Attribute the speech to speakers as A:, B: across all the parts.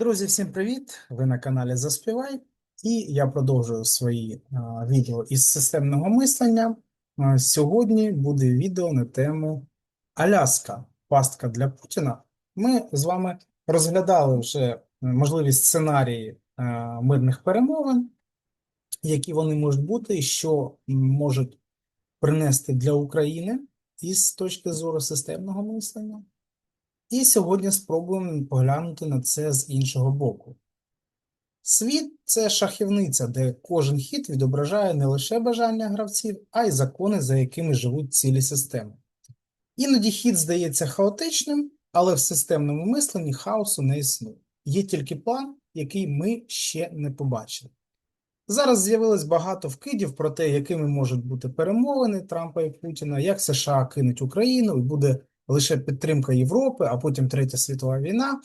A: Друзі, всім привіт! Ви на каналі Заспівай, і я продовжую свої а, відео із системного мислення. А, сьогодні буде відео на тему Аляска, пастка для Путіна. Ми з вами розглядали вже е, можливі сценарії мирних перемовин, які вони можуть бути, і що можуть принести для України із точки зору системного мислення. І сьогодні спробуємо поглянути на це з іншого боку. Світ це шахівниця, де кожен хід відображає не лише бажання гравців, а й закони, за якими живуть цілі системи. Іноді хід здається хаотичним, але в системному мисленні хаосу не існує. Є тільки план, який ми ще не побачили. Зараз з'явилось багато вкидів про те, якими можуть бути перемовини Трампа і Путіна, як США кинуть Україну і буде лише підтримка Європи, а потім Третя світова війна.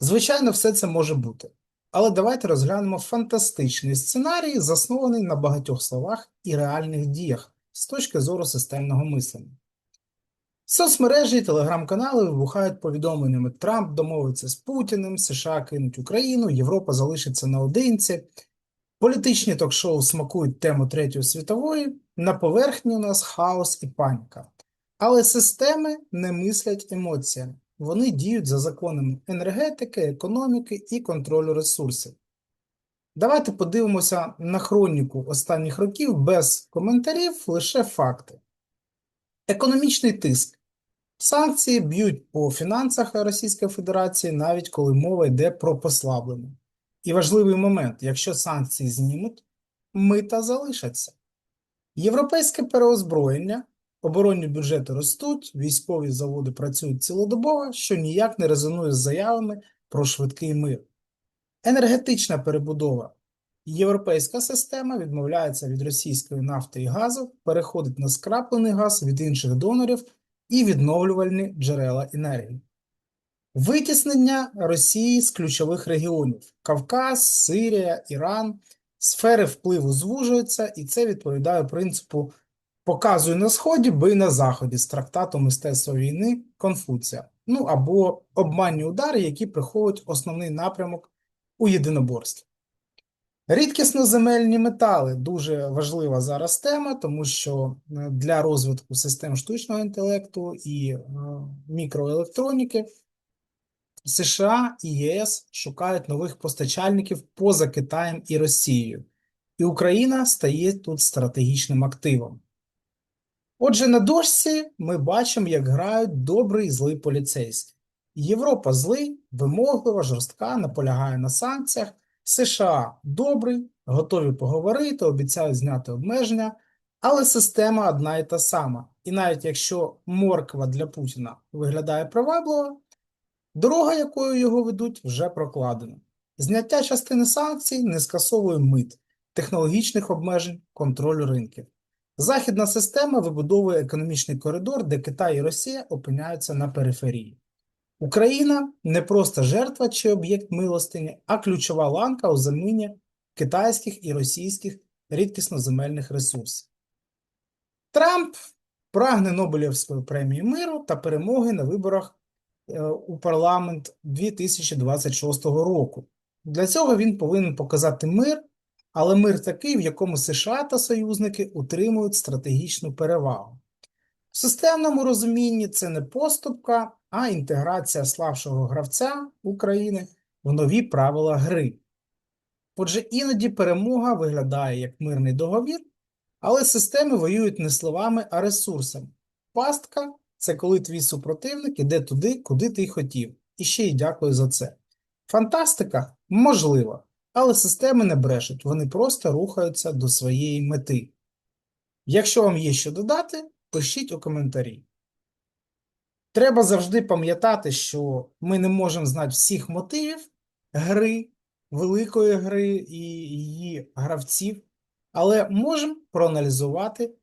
A: Звичайно, все це може бути. Але давайте розглянемо фантастичний сценарій, заснований на багатьох словах і реальних діях з точки зору системного мислення. Соцмережі і телеграм-канали вибухають повідомленнями: Трамп домовиться з Путіним, США кинуть Україну, Європа залишиться наодинці. Політичні ток-шоу смакують тему Третьої світової, на поверхні у нас хаос і паніка. Але системи не мислять емоціями. Вони діють за законами енергетики, економіки і контролю ресурсів. Давайте подивимося на хроніку останніх років без коментарів, лише факти. Економічний тиск. Санкції б'ють по фінансах Російської Федерації, навіть коли мова йде про послаблення. І важливий момент: якщо санкції знімуть, мита залишаться. Європейське переозброєння. Оборонні бюджети ростуть, військові заводи працюють цілодобово, що ніяк не резонує з заявами про швидкий мир. Енергетична перебудова. Європейська система відмовляється від російської нафти і газу, переходить на скраплений газ від інших донорів і відновлювальні джерела енергії. Витіснення Росії з ключових регіонів: Кавказ, Сирія, Іран, сфери впливу звужуються, і це відповідає принципу. Показує на Сході, бо і на Заході з трактату мистецтва війни Конфуція. Ну або обманні удари, які приховують основний напрямок у єдиноборстві. Рідкісноземельні метали дуже важлива зараз тема, тому що е, для розвитку систем штучного інтелекту і е, мікроелектроніки США і ЄС шукають нових постачальників поза Китаєм і Росією, і Україна стає тут стратегічним активом. Отже, на дошці ми бачимо, як грають добрий і злий поліцейський. Європа злий, вимоглива, жорстка, наполягає на санкціях. США добрий, готові поговорити, обіцяють зняти обмеження, але система одна і та сама. І навіть якщо морква для Путіна виглядає привабливо, дорога, якою його ведуть, вже прокладена. Зняття частини санкцій не скасовує мит, технологічних обмежень, контролю ринків. Західна система вибудовує економічний коридор, де Китай і Росія опиняються на периферії. Україна не просто жертва чи об'єкт милостині, а ключова ланка у заміні китайських і російських рідкісноземельних ресурсів. Трамп прагне Нобелівської премії миру та перемоги на виборах е, у парламент 2026 року. Для цього він повинен показати мир але мир такий, в якому США та союзники утримують стратегічну перевагу. В системному розумінні це не поступка, а інтеграція слабшого гравця України в нові правила гри. Отже, іноді перемога виглядає як мирний договір, але системи воюють не словами, а ресурсами. Пастка це коли твій супротивник іде туди, куди ти й хотів. І ще й дякую за це. Фантастика можлива. Але системи не брешуть, вони просто рухаються до своєї мети. Якщо вам є що додати, пишіть у коментарі. Треба завжди пам'ятати, що ми не можемо знати всіх мотивів гри, великої гри і її гравців, але можемо проаналізувати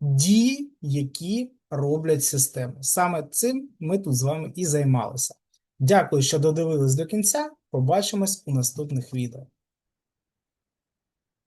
A: дії, які роблять системи. Саме цим ми тут з вами і займалися. Дякую, що додивились до кінця. Побачимось у наступних відео.